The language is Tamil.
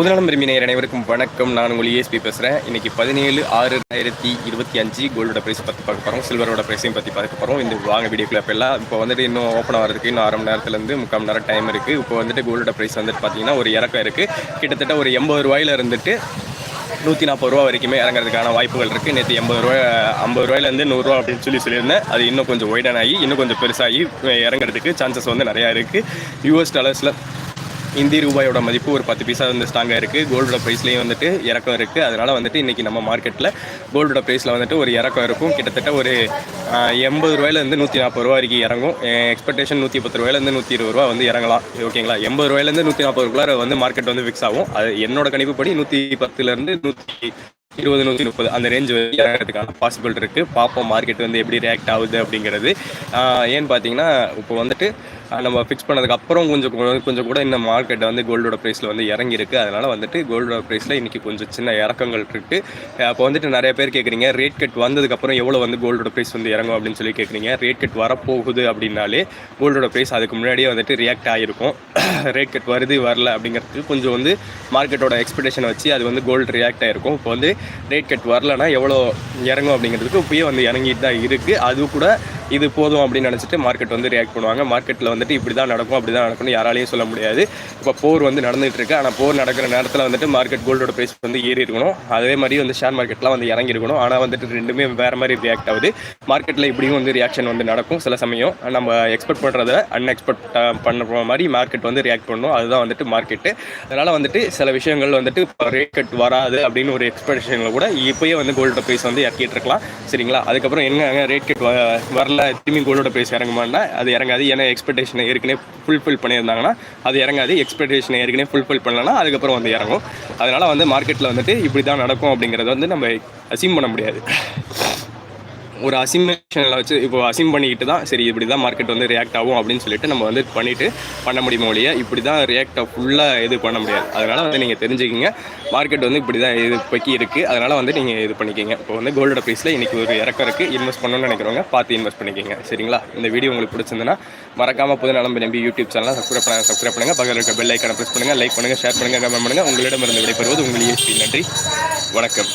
புதுநலம் விரும்பி நேயர் அனைவருக்கும் வணக்கம். நான் உங்கள் ஏஎஸ்பி பேசுகிறேன் இன்னைக்கு பதினேழு ஆறு ரெண்டாயிரத்தி இருபத்தி அஞ்சு கோல்டோட ப்ரைஸ் பற்றி பார்க்க போகிறோம் சில்வரோட ப்ரைஸையும் பற்றி பார்க்க போகிறோம் இந்த வாங்க வீடியோக்குள்ள இப்போ எல்லாம் இப்போ வந்துட்டு இன்னும் ஓப்பன் ஆகிறதுக்கு இன்னும் அரை மணி நேரத்துலேருந்து முக்கால் மணி நேரம் டைம் இருக்குது இப்போ வந்துட்டு கோல்டோட ப்ரைஸ் வந்துட்டு பார்த்தீங்கன்னா ஒரு இறக்கம் இருக்குது கிட்டத்தட்ட ஒரு எண்பது ரூபாயில இருந்துட்டு நூற்றி நாற்பது ரூபா வரைக்குமே இறங்குறதுக்கான வாய்ப்புகள் இருக்குது நேற்று எண்பது ரூபா ஐம்பது ரூபாயிலேருந்து நூறுரூவா அப்படின்னு சொல்லி சொல்லியிருந்தேன். அது இன்னும் கொஞ்சம் ஒய்டன் ஆகி இன்னும் கொஞ்சம் பெருசாகி இறங்குறதுக்கு சான்சஸ் வந்து நிறையா இருக்குது யூஎஸ் டாலர்ஸில் இந்திய ரூபாயோட மதிப்பு ஒரு பத்து பைசா வந்து ஸ்ட்ராங்காக இருக்குது கோல்டோட ப்ரைஸ்லேயும் வந்துட்டு இறக்கம் இருக்குது அதனால் வந்துட்டு இன்றைக்கி நம்ம மார்க்கெட்டில் கோல்டோட ப்ரைஸில் வந்துட்டு ஒரு இறக்கம் இருக்கும். கிட்டத்தட்ட ஒரு எண்பது ரூபாயிலேருந்து நூற்றி நாற்பது ரூபா வரைக்கும் இறங்கும். எக்ஸ்பெக்டேஷன் நூற்றி பத்து ரூபாயிலேருந்து நூற்றி இருபது ரூபா வந்து இறங்கலாம். ஓகேங்களா எண்பது ரூபாயிலேருந்து நூற்றி நாற்பது ரூபாய் வந்து மார்க்கெட் வந்து ஃபிக்ஸ் ஆகும். அது என்னோட கணிப்புப்படி நூற்றி பத்துலேருந்து நூற்றி இருபது நூற்றி முப்பது அந்த ரேஞ்ச் இறங்கிறதுக்கான பாசிபிள் இருக்குது பார்ப்போம் மார்க்கெட் வந்து எப்படி ரியாக்ட் ஆகுது அப்படிங்கிறது. ஏன்னு பார்த்தீங்கன்னா இப்போ வந்துட்டு நம்ம ஃபிக்ஸ் பண்ணதுக்கு அப்புறம் கொஞ்சம் கொஞ்சம் கூட இந்த மார்க்கெட் வந்து கோல்டோட ப்ரைஸில் வந்து இறங்கியிருக்கு. அதனால் வந்துட்டு கோல்டோட ப்ரைஸில் இன்றைக்கி கொஞ்சம் சின்ன இறக்கங்கள் இருக்குது அப்போ வந்துட்டு நிறைய பேர் கேட்குறீங்க ரேட் கட் வந்ததுக்கப்புறம் எவ்வளோ வந்து கோல்டோட ப்ரைஸ் வந்து இறங்கும் அப்படின்னு சொல்லி கேட்குறீங்க ரேட் கட் வரப்போகுது அப்படின்னாலே கோல்டோட ப்ரைஸ் அதுக்கு முன்னாடியே வந்துட்டு ரியாக்ட் ஆகிருக்கும் ரேட் கட் வருது வரல அப்படிங்கிறதுக்கு கொஞ்சம் வந்து மார்க்கெட்டோட எக்ஸ்பெக்டேஷன் வச்சு அது வந்து கோல்டு ரியாக்ட் ஆகிருக்கும் இப்போ வந்து ரேட் கட் வரலன்னா எவ்வளோ இறங்கும் அப்படிங்கிறதுக்கு இப்போயே வந்து இறங்கிட்டு தான் இருக்குது அது கூட இது போதும் அப்படின்னு நினச்சிட்டு மார்க்கெட் வந்து ரியாக்ட் பண்ணுவாங்க. மார்க்கெட்டில் வந்துட்டு இப்படி தான் நடக்கும் அப்படி தான் நடக்கும்னு யாராலையும் சொல்ல முடியாது. இப்போ போர் வந்து நடந்துகிட்டு இருக்கு. ஆனால் போர் நடக்கிற நேரத்தில் வந்துட்டு மார்க்கெட் கோல்டோட ப்ரைஸ் வந்து ஏறி இருக்கணும். அதே மாதிரி வந்து ஷேர் மார்க்கெட்லாம் வந்து இறங்கி இருக்கணும். ஆனால் வந்துட்டு ரெண்டுமே வேறு மாதிரி ரியாக்ட் ஆகுது. மார்க்கெட்டில் இப்படியும் வந்து ரியாக்ஷன் வந்து நடக்கும் சில சமயம். நம்ம எக்ஸ்பெக்ட் பண்ணுறத அன்எக்ஸ்பெக்ட் பண்ணுற மாதிரி மார்க்கெட் வந்து ரியாக்ட் பண்ணும். அதுதான் வந்துட்டு மார்க்கெட்டு அதனால் வந்துட்டு சில விஷயங்கள் வந்துட்டு ரேட் கட் வராது அப்படின்னு ஒரு எக்ஸ்பெக்டேஷனில் கூட இப்போயே வந்து கோல்டோட ப்ரைஸ் வந்து இறக்கிட்டு இருக்கலாம். சரிங்களா? அதுக்கப்புறம் என்ன ரேட் கட் வரல திரும்பி கோலோட ப்ரைஸ் இறங்குமான்னா அது இறங்காது. ஏன்னா எக்ஸ்பெக்டேஷனை ஏற்கனவே ஃபுல்ஃபில் பண்ணியிருந்தாங்கன்னா அது இறங்காது. எக்ஸ்பெக்டேஷனை ஏற்கனவே ஃபுல்ஃபில் பண்ணலன்னா அதுக்கப்புறம் வந்து இறங்கும். அதனால் வந்து மார்க்கெட்டில் வந்துட்டு இப்படி தான் நடக்கும் அப்படிங்கிறத வந்து நம்ம அசீம் பண்ண முடியாது. ஒரு அசிமேஷனில் வச்சு இப்போ அசிம் பண்ணிக்கிட்டு தான் சரி இப்படி தான் மார்க்கெட் வந்து ரியாக்ட் ஆகும் அப்படின்னு சொல்லிட்டு நம்ம வந்து பண்ணிவிட்டு பண்ண முடியுமோ ஒழிய இப்படி தான் ரியாக்டாக ஃபுல்லாக இது பண்ண முடியாது. அதனால் வந்து நீங்கள் தெரிஞ்சுக்கிங்க. மார்க்கெட் வந்து இப்படி தான் இது பக்கி இருக்குது அதனால் வந்து நீங்கள் இது பண்ணிக்கிங்க. இப்போ வந்து கோல்டோட ப்ரைஸில் இன்றைக்கி ஒரு இறக்கம் இருக்குது இன்வெஸ்ட் பண்ணணும்னு நினைக்கிறவங்க பார்த்து இன்வெஸ்ட் பண்ணிக்கிங்க. சரிங்களா? இந்த வீடியோ உங்களுக்கு பிடிச்சிருந்ததுன்னா மறக்காமல் புது நலம்பு நம்பி யூடியூப் சேனலாக சப்ஸ்கிரைப் பண்ண சப்ஸ்கிரைப் பண்ணுங்கள் பக்கத்தில் இருக்க பெல் ஐக்கான ப்ரெஸ் பண்ணுங்கள் லைக் பண்ணுங்கள் ஷேர் பண்ணுங்கள் கமெண்ட் பண்ணுங்கள் உங்களிடமிருந்து விடைபெறுவது உங்கள் நன்றி. வணக்கம்.